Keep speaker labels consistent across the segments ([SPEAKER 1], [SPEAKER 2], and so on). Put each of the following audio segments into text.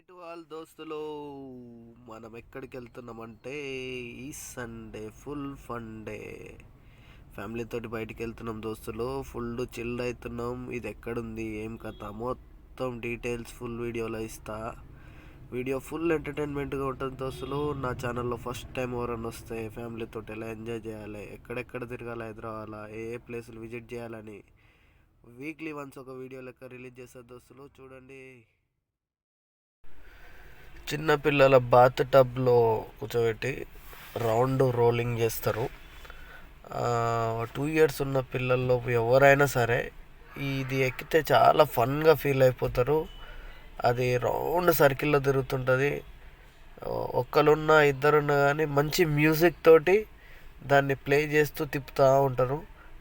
[SPEAKER 1] Hi to all దోస్తులు మనం ఎక్కడికి వెళ్తున్నామంటే ఈ సండే ఫుల్ ఫన్ డే ఫ్యామిలీతో బయటికి వెళ్తున్నాం దోస్తులు ఫుల్ చిల్డ్ అవుతున్నాం ఇది ఎక్కడుంది ఏం కథ? మొత్తం డీటెయిల్స్ ఫుల్ వీడియోలో ఇస్తా. వీడియో ఫుల్ ఎంటర్టైన్మెంట్గా ఉంటుంది దోస్తులు. నా ఛానల్లో ఫస్ట్ టైం ఎవరన్నా వస్తే ఫ్యామిలీతో ఎలా ఎంజాయ్ చేయాలి ఎక్కడెక్కడ తిరగాలి హైదరాబాద్లో ఏ ఏ ప్లేసులు విజిట్ చేయాలని వీక్లీ వన్స్ ఒక వీడియో లెక్క రిలీజ్ చేస్తారు దోస్తులు. చూడండి. చిన్నపిల్లల బాత్ టబ్లో కూర్చోబెట్టి రౌండ్ రోలింగ్ చేస్తారు. టూ ఇయర్స్ ఉన్న పిల్లల్లో ఎవరైనా సరే ఇది ఎక్కితే చాలా ఫన్గా ఫీల్ అయిపోతారు. అది రౌండ్ సర్కిల్లో తిరుగుతుంటుంది. ఒక్కరున్నా ఇద్దరున్నా కానీ మంచి మ్యూజిక్ తోటి దాన్ని ప్లే చేస్తూ తిప్పుతూ ఉంటారు.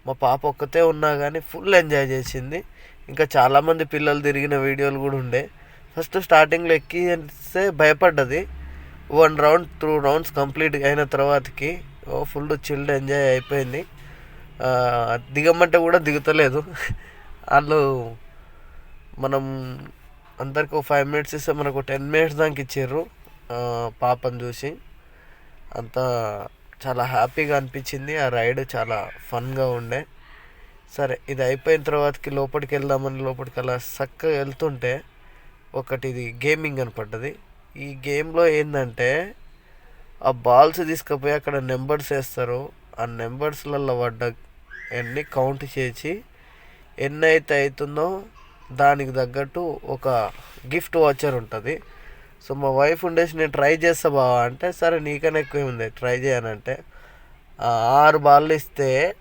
[SPEAKER 1] మా పాప ఒక్కతే ఉన్నా కానీ ఫుల్ ఎంజాయ్ చేసింది. ఇంకా చాలామంది పిల్లలు తిరిగిన వీడియోలు కూడా ఉండే. ఫస్ట్ స్టార్టింగ్లో ఎక్కిస్తే భయపడ్డది. One round two rounds complete అయిన తర్వాతకి ఓ ఫుల్ చిల్డ్ ఎంజాయ్ అయిపోయింది. దిగమంటే కూడా దిగుతలేదు. వాళ్ళు మనం అందరికి ఒక ఫైవ్ మినిట్స్ ఇస్తే మనకు టెన్ మినిట్స్ దానికి ఇచ్చారు పాపను చూసి. అంతా చాలా హ్యాపీగా అనిపించింది. ఆ రైడ్ చాలా ఫన్గా ఉండే. సరే ఇది అయిపోయిన తర్వాతకి లోపలికి వెళ్దామని లోపలికి అలా చక్కగా వెళ్తుంటే ఒకటి ఇది గేమింగ్ అని పడ్డది. ఈ గేమ్లో ఏంటంటే ఆ బాల్స్ తీసుకుపోయి అక్కడ నెంబర్స్ వేస్తారు. ఆ నెంబర్స్లలో పడ్డ అన్ని కౌంట్ చేసి ఎన్ని అయితే అవుతుందో దానికి తగ్గట్టు ఒక గిఫ్ట్ వాచర్ ఉంటుంది. సో మా వైఫ్ ఉండేసి నేను ట్రై చేస్తా బావా అంటే సరే నీకన్నా ఎక్కువ ఉంది ట్రై చేయనంటే. ఆరు బాల్లు ఇస్తే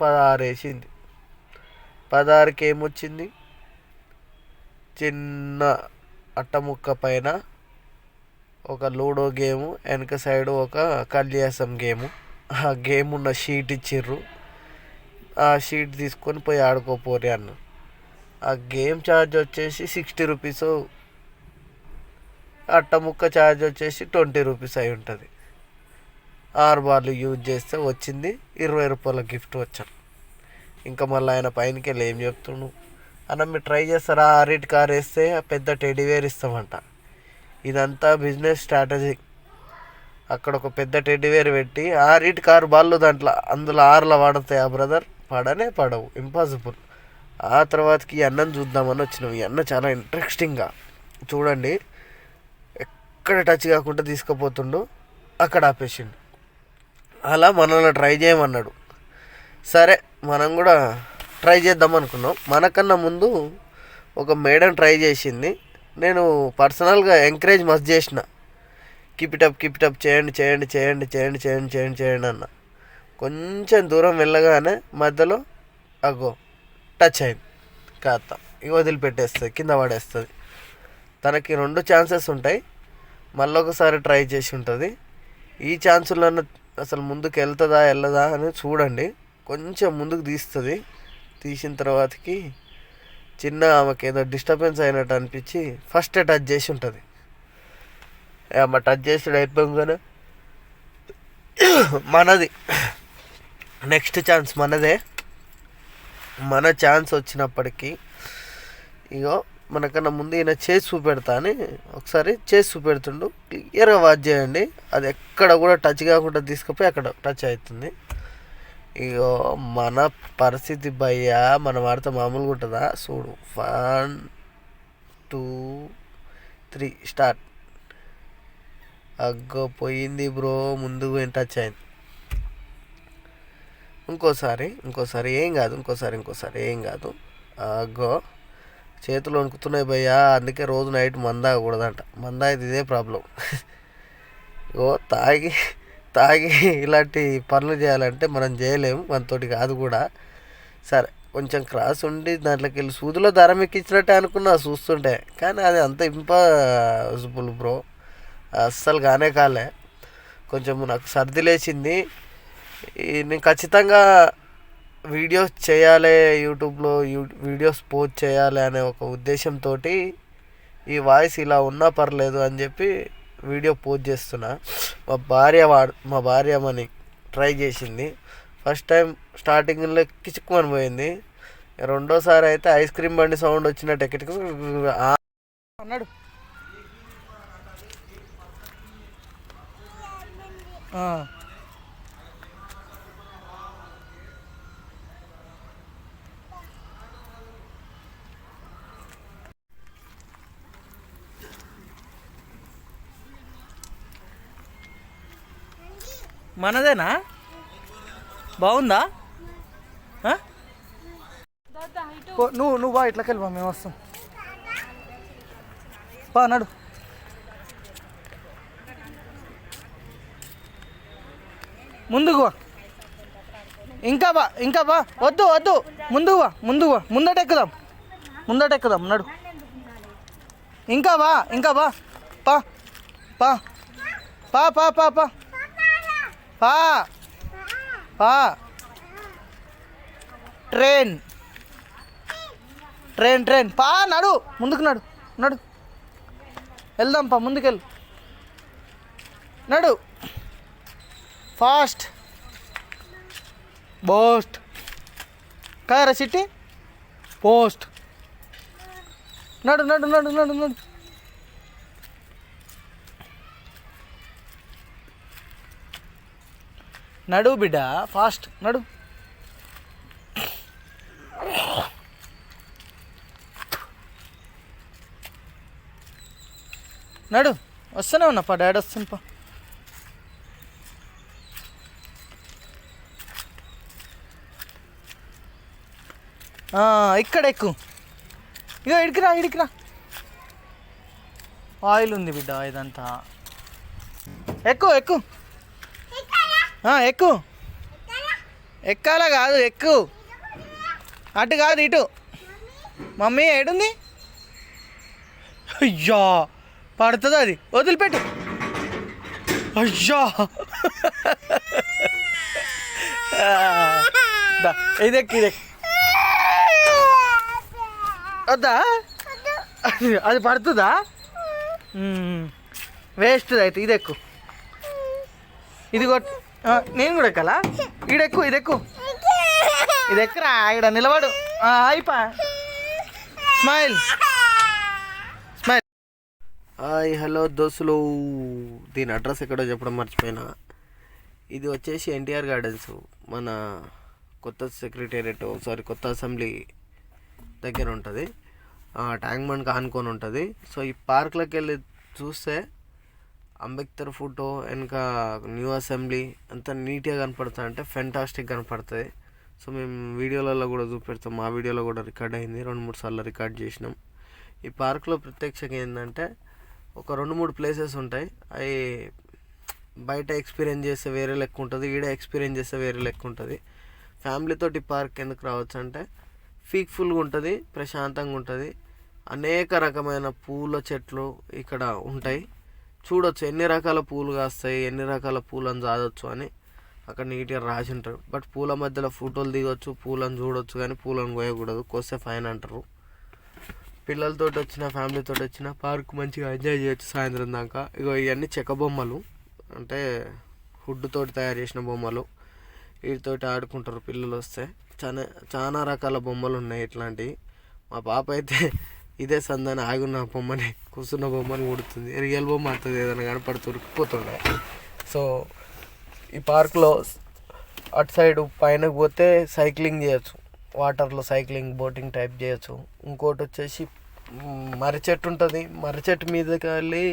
[SPEAKER 1] పదహారు వేసింది. పదహారుకి ఏమొచ్చింది? చిన్న అట్టముక్క పైన ఒక లూడో గేము వెనక సైడ్ ఒక కళ్యాసం గేము. ఆ గేమ్ ఉన్న షీట్ ఇచ్చిర్రు. ఆ షీట్ తీసుకొని పోయి ఆడుకోపోరి అన్న. ఆ గేమ్ ఛార్జ్ వచ్చేసి సిక్స్టీ రూపీస్. అట్టముక్క ఛార్జ్ వచ్చేసి ట్వంటీ రూపీస్ అయి ఉంటుంది. ఆరు బార్లు యూజ్ చేస్తే వచ్చింది. ఇరవై రూపాయల గిఫ్ట్ వచ్చాను ఇంకా మళ్ళీ ఆయన పైనకి వెళ్ళి ఏం చెప్తుండు? అన్న మీరు ట్రై చేస్తారా? ఆ రేట్ కార్ వేస్తే ఆ పెద్ద టెడ్డీవేర్ ఇస్తామంట. ఇదంతా బిజినెస్ స్ట్రాటజీ అక్కడ ఒక పెద్ద టెడ్డీవేర్ పెట్టి ఆ రీట్ కారు బాళ్ళు దాంట్లో అందులో ఆరులో పడతాయి ఆ బ్రదర్ పడనే పడవు ఇంపాసిబుల్ ఆ తర్వాతకి ఈ అన్నం చూద్దామని వచ్చినాం. ఈ అన్న చాలా ఇంట్రెస్టింగ్గా చూడండి. ఎక్కడ టచ్ కాకుండా తీసుకుపోతుండు అక్కడ ఆపేసిండు. అలా మనల్ని ట్రై చేయమన్నాడు. సరే మనం కూడా ట్రై చేద్దాం అనుకున్నాం. మనకన్నా ముందు ఒక మేడం ట్రై చేసింది. నేను పర్సనల్గా ఎంకరేజ్ మస్తు చేసిన. కిపిటప్ కిపిటప్ అప్ చేయండి చేయండి చేయండి చేయండి చేయండి చేయండి చేయండి అన్న. కొంచెం దూరం వెళ్ళగానే మధ్యలో అగో టచ్ అయింది. కాత ఇక వదిలిపెట్టేస్తుంది కింద పడేస్తుంది. తనకి రెండు ఛాన్సెస్ ఉంటాయి. మళ్ళీ ఒకసారి ట్రై చేసి ఉంటుంది. ఈ ఛాన్సులను అసలు ముందుకు వెళ్తుందా వెళ్ళదా అని చూడండి. కొంచెం ముందుకు తీస్తుంది. తీసిన తర్వాతకి చిన్న ఆమెకి ఏదో డిస్టర్బెన్స్ అయినట్టు అనిపించి ఫస్ట్ టచ్ చేసి ఉంటుంది. అమ్మ టచ్ చేసాడు అయిపోగానే మనది. నెక్స్ట్ ఛాన్స్ మనదే. మన ఛాన్స్ వచ్చినప్పటికీ ఇగో మనకన్నా ముందు ఈయన చేసి చూపెడతా అని ఒకసారి చేసి చూపెడుతుండు. క్లియర్గా వాచ్ చేయండి. అది ఎక్కడ కూడా టచ్ కాకుండా తీసుకుపోయి అక్కడ టచ్ అవుతుంది. ఇగో మన పరిస్థితి భయ్యా మన వాడితే మామూలుగా ఉంటుందా? చూడు. One two three start. అగ్గో పోయింది బ్రో ముందు వెంట టచ్ అయింది. ఇంకోసారి ఇంకోసారి ఏం కాదు ఇంకోసారి ఇంకోసారి ఏం కాదు. అగ్గో చేతులు వణుకుతున్నాయి భయ్యా అందుకే రోజు నైట్ మందాగకూడదంట మందాగితే ఇదే ప్రాబ్లం. ఓ తాగి తాగి ఇలాంటి పనులు చేయాలంటే మనం చేయలేము. మనతోటి కాదు కూడా. సరే కొంచెం క్రాస్ ఉండి దాంట్లోకి వెళ్ళి సూదిలో దారం ఎక్కించినట్టే అనుకున్నా చూస్తుంటే. కానీ అది అంత ఇంపాసిబుల్ బ్రో అస్సలు కానే కాలే. కొంచెం నాకు సర్ది లేచింది. నేను ఖచ్చితంగా వీడియోస్ చేయాలి యూట్యూబ్లో యూ వీడియోస్ పోస్ట్ చేయాలి అనే ఒక ఉద్దేశంతో ఈ వాయిస్ ఇలా ఉన్నా పర్లేదు అని చెప్పి వీడియో పోస్ట్ చేస్తున్నా. మా భార్య వాడు మా భార్య మని ట్రై చేసింది. ఫస్ట్ టైం స్టార్టింగ్లో కిచుక్కుమని పోయింది. రెండోసారి అయితే ఐస్ క్రీమ్ బండి సౌండ్ వచ్చినట్టు ఎక్కడికి
[SPEAKER 2] అన్నాడు. ఆ. మనదేనా? బాగుందా? నువ్వు నువ్వు బా ఇట్లకి వెళ్ళిపో మేము వస్తాం. బా నడు. ముందుకు వా ఇంకా బా ఇంకా బా. వద్దు వద్దు. ముందుకు బా ముందుకు బా. ముందట ఎక్కుదాం. ముందట ఎక్కుదాం నడు. ఇంకా బా ఇంకా బా. పా పా పా పా పా పా పా. పా. ట్రైన్. Train train. పా నడు. ముందుకు నడు. నడు. వెళ్దాం పా ముందుకెళ్ళు. నడు. ఫాస్ట్. బోస్ట్. కారా సిట్టి? పోస్ట్. నడు నడు నడు నడు నడు. నడు బిడ్డ ఫాస్ట్ నడు. నడు వస్తూనే ఉన్నా పా డాడీ వస్తుంది పా. ఇక్కడ ఎక్కు. ఇగో ఇడికిరా ఇడికిరా. ఆయిల్ ఉంది బిడ్డ ఇదంతా. ఎక్కు ఎక్కు. ఎక్కు. ఎక్కాలా కాదు ఎక్కు. అటు కాదు ఇటు. మమ్మీ ఏడుంది? అయ్యా పడుతుంది అది? వదిలిపెట్టు. అయ్యా. ఇది ఎక్కి ఇది ఎక్కి. వద్దా? అది అది పడుతుందా? వేస్ట్ అయితే ఇది ఎక్కువ ఇది కొట్ ఆ, నేను కూడా ఎక్కాలా? ఈడెక్కు ఇది ఎక్కు ఇది ఎక్కరా ఈడ నిలబడు. అయిపా స్మైల్. స్మైల్.
[SPEAKER 1] హాయ్ హలో దోస్తులు. దీని అడ్రస్ ఎక్కడో చెప్పడం మర్చిపోయినా. ఇది వచ్చేసి ఎన్టీఆర్ గార్డెన్స్. మన కొత్త సెక్రటేరియట్ సారీ కొత్త అసెంబ్లీ దగ్గర ఉంటుంది. ట్యాంక్ బండ్కి ఆనుకొని ఉంటుంది. సో ఈ పార్క్లోకి వెళ్ళి చూస్తే అంబేద్కర్ ఫోటో వెనక న్యూ అసెంబ్లీ అంతా నీట్గా కనపడుతుంది అంటే ఫెంటాస్టిక్ కనపడుతుంది సో మేము వీడియోలలో కూడా చూపెడతాం. మా వీడియోలో కూడా రికార్డ్ అయింది. రెండు మూడు సార్లు రికార్డ్ చేసినాం. ఈ పార్క్లో ప్రత్యక్షంగా ఏంటంటే ఒక రెండు మూడు ప్లేసెస్ ఉంటాయి. అవి బయట ఎక్స్పీరియన్స్ చేస్తే వేరే లెక్క ఉంటుంది. ఈడ ఎక్స్పీరియన్స్ చేస్తే వేరే లెక్క ఉంటుంది. ఫ్యామిలీతోటి పార్క్ ఎందుకు రావచ్చు అంటే పీక్ఫుల్గా ఉంటుంది ప్రశాంతంగా ఉంటుంది. అనేక రకమైన పూల చెట్లు ఇక్కడ ఉంటాయి. చూడొచ్చు ఎన్ని రకాల పూలు కాస్తాయి ఎన్ని రకాల పూలను చాదొచ్చు అని అక్కడ నీట్గా రాసి ఉంటారు. బట్ పూల మధ్యలో ఫోటోలు దిగొచ్చు పూలను చూడొచ్చు కానీ పూలను కోయకూడదు. కోస్తే ఫైన్ అంటారు. పిల్లలతో వచ్చిన ఫ్యామిలీతో వచ్చిన పార్క్ మంచిగా ఎంజాయ్ చేయొచ్చు సాయంత్రం దాకా. ఇగో ఇవన్నీ చెక్క బొమ్మలు. అంటే హుడ్ తయారు చేసిన బొమ్మలు. వీటితోటి ఆడుకుంటారు పిల్లలు వస్తే. చాలా చాలా రకాల బొమ్మలు ఉన్నాయి ఇట్లాంటివి. మా పాప అయితే ఇదే సందని ఆగున్న బొమ్మని కూర్చున్న బొమ్మని కొడుతుంది రియల్ బొమ్మ అంతది ఏదైనా కనపడుతూ ఉరికిపోతుండే సో ఈ పార్క్లో అటు సైడ్ పైనకు పోతే సైక్లింగ్ చేయొచ్చు. వాటర్లో సైక్లింగ్ బోటింగ్ టైప్ చేయొచ్చు. ఇంకోటి వచ్చేసి మర్రి చెట్టు ఉంటుంది. మర్రి చెట్టు మీదకి వెళ్ళి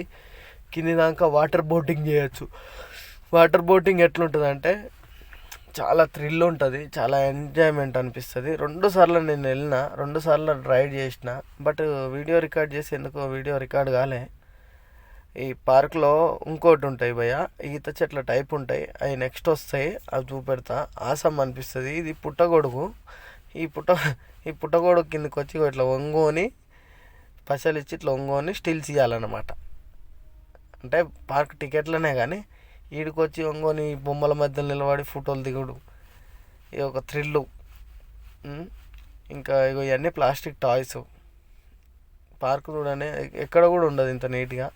[SPEAKER 1] కింది దాకా వాటర్ బోటింగ్ చేయొచ్చు. వాటర్ బోటింగ్ ఎట్లుంటుంది అంటే చాలా థ్రిల్ ఉంటుంది చాలా ఎంజాయ్మెంట్ అనిపిస్తుంది. రెండు సార్లు నేను వెళ్ళిన రెండు సార్లు రైడ్ చేసిన బట్ వీడియో రికార్డ్ చేసి ఎందుకో వీడియో రికార్డ్ కాలే. ఈ పార్క్లో ఇంకోటి ఉంటాయి భయ ఈత చెట్ల టైప్ ఉంటాయి అవి నెక్స్ట్ వస్తాయి అవి చూపెడతా. ఆసం అనిపిస్తుంది ఇది పుట్టగొడుగు. ఈ పుట్ట ఈ పుట్టగొడుగు కిందకి వచ్చి ఇట్లా ఒంగోని పసలిచ్చి ఇచ్చి ఇట్లా ఒంగోని స్టిల్స్ ఇవ్వాలన్నమాట అంటే పార్క్ టికెట్లనే కానీ ఈడికొచ్చి ఒంగోని బొమ్మల మధ్యలో నిలబడి ఫోటోలు దిగుడు. ఇది ఒక థ్రిల్లు. ఇంకా ఇగో ఇవన్నీ ప్లాస్టిక్ టాయ్స్. పార్క్ చూడనే ఎక్కడ కూడా ఉండదు ఇంత నీట్గా.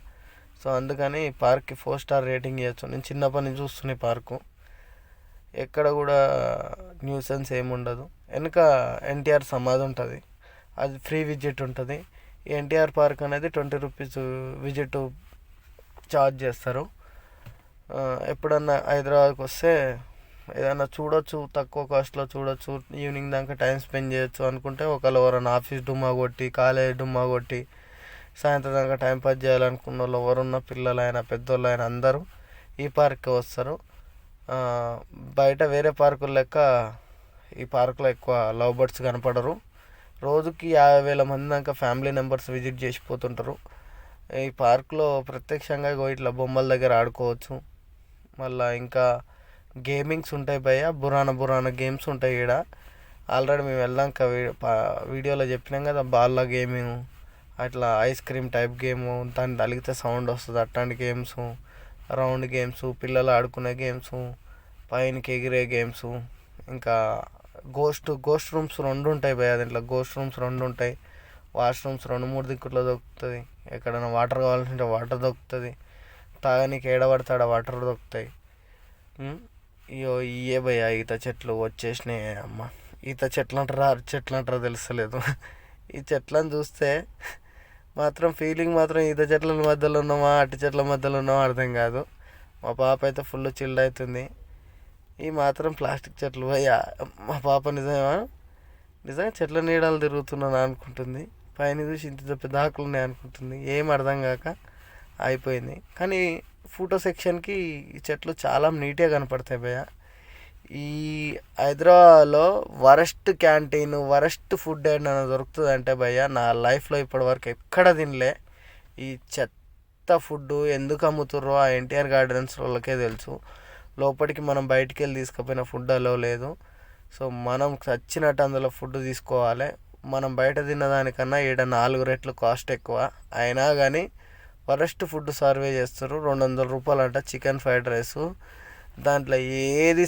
[SPEAKER 1] సో అందుకని పార్క్కి ఫోర్ స్టార్ రేటింగ్ ఇవ్వచ్చు నేను చిన్నప్పటి నుంచి చూస్తున్నాయి పార్కు. ఎక్కడ కూడా న్యూసెన్స్ ఏమి ఉండదు. వెనుక ఎన్టీఆర్ సమాధి ఉంటుంది. అది ఫ్రీ విజిట్ ఉంటుంది. ఎన్టీఆర్ పార్క్ అనేది ట్వంటీ రూపీస్ విజిట్ ఛార్జ్ చేస్తారు. ఎప్పుడన్నా హైదరాబాద్కి వస్తే ఏదైనా చూడొచ్చు తక్కువ కాస్ట్లో చూడొచ్చు ఈవినింగ్ దాకా టైం స్పెండ్ చేయొచ్చు అనుకుంటే ఒకళ్ళు ఎవరైనా ఆఫీస్ డుమ్మా కొట్టి కాలేజ్ డుమ్మా కొట్టి సాయంత్రం దాకా టైం పాస్ చేయాలనుకున్న వాళ్ళు ఎవరున్న పిల్లలైనా పెద్దోళ్ళైనా అందరూ ఈ పార్క్కి వస్తారు. బయట వేరే పార్కుల లెక్క ఈ పార్కులో ఎక్కువ లవ్ బర్డ్స్ కనపడరు. రోజుకి యాభై వేల మంది దాకా ఫ్యామిలీ మెంబర్స్ విజిట్ చేసిపోతుంటారు ఈ పార్క్లో ప్రత్యక్షంగా ఇట్లా బొమ్మల దగ్గర ఆడుకోవచ్చు. మళ్ళీ ఇంకా గేమింగ్స్ ఉంటాయి భయ్యా బురాన బురాన గేమ్స్ ఉంటాయి ఈడ. ఆల్రెడీ మేము వెళ్ళాక వీ- వీడియోలో చెప్పినాం కదా బాల్ల గేమింగ్ అట్లా ఐస్ క్రీమ్ టైప్ గేమ్ దాన్ని తలిగితే సౌండ్ వస్తుంది అట్లాంటి గేమ్స్ రౌండ్ గేమ్స్ పిల్లలు ఆడుకునే గేమ్స్ పైనకి ఎగిరే గేమ్స్ ఇంకా గోస్ట్ గోస్ట్ రూమ్స్ రెండు ఉంటాయి భయ దీంట్లో. గోస్ట్ రూమ్స్ రెండు ఉంటాయి వాష్రూమ్స్ రెండు మూడు దిక్కుట్లో దొరుకుతుంది. ఎక్కడైనా వాటర్ కావాలంటే వాటర్ దొరుకుతుంది. తాగనీకి ఏడబడతాడ? వాటర్ దొరుకుతాయి ఉమ్, ఇయో ఇయే భయ్య ఈత చెట్లు వచ్చేసినాయి అమ్మ. ఈత చెట్లు అంటారా చెట్లు అంటారా తెలుస్తలేదు. ఈ చెట్లను చూస్తే మాత్రం ఫీలింగ్ మాత్రం ఈత చెట్ల మధ్యలో ఉన్నామా అట్టి చెట్ల మధ్యలో ఉన్నామా అర్థం కాదు. మా పాప అయితే ఫుల్ చిల్డ్ అవుతుంది. ఈ మాత్రం ప్లాస్టిక్ చెట్లు భయ్యా. మా పాప నిజమా నిజంగా చెట్ల నీడలు తిరుగుతున్నాను అనుకుంటుంది. పైన చూసి ఇంత పెద్ద ఆకులు ఉన్నాయి అనుకుంటుంది ఏం అర్థం కాక అయిపోయింది. కానీ ఫోటో సెక్షన్కి ఈ చెట్లు చాలా నీట్గా కనపడతాయి భయ్య. ఈ హైదరాబాద్లో వరస్ట్ క్యాంటీన్ వరస్ట్ ఫుడ్ ఏదైనా దొరుకుతుంది అంటే భయ్య నా లైఫ్లో ఇప్పటివరకు ఎక్కడ తినలే. ఈ చెత్త ఫుడ్ ఎందుకు అమ్ముతుర్రో ఆ ఎన్టీఆర్ గార్డెన్స్ వాళ్ళకే తెలుసు. లోపలికి మనం బయటికి వెళ్ళి తీసుకుపోయిన ఫుడ్ అలో లేదు. సో మనం చచ్చినట్టు అందులో ఫుడ్ తీసుకోవాలి. మనం బయట తిన్నదానికన్నా ఈడ నాలుగు రెట్లు కాస్ట్ ఎక్కువ. అయినా కానీ వరస్ట్ ఫుడ్ సర్వే చేస్తారు రెండు వందల రూపాయలు అంట చికెన్ ఫ్రైడ్ రైస్. దాంట్లో ఏది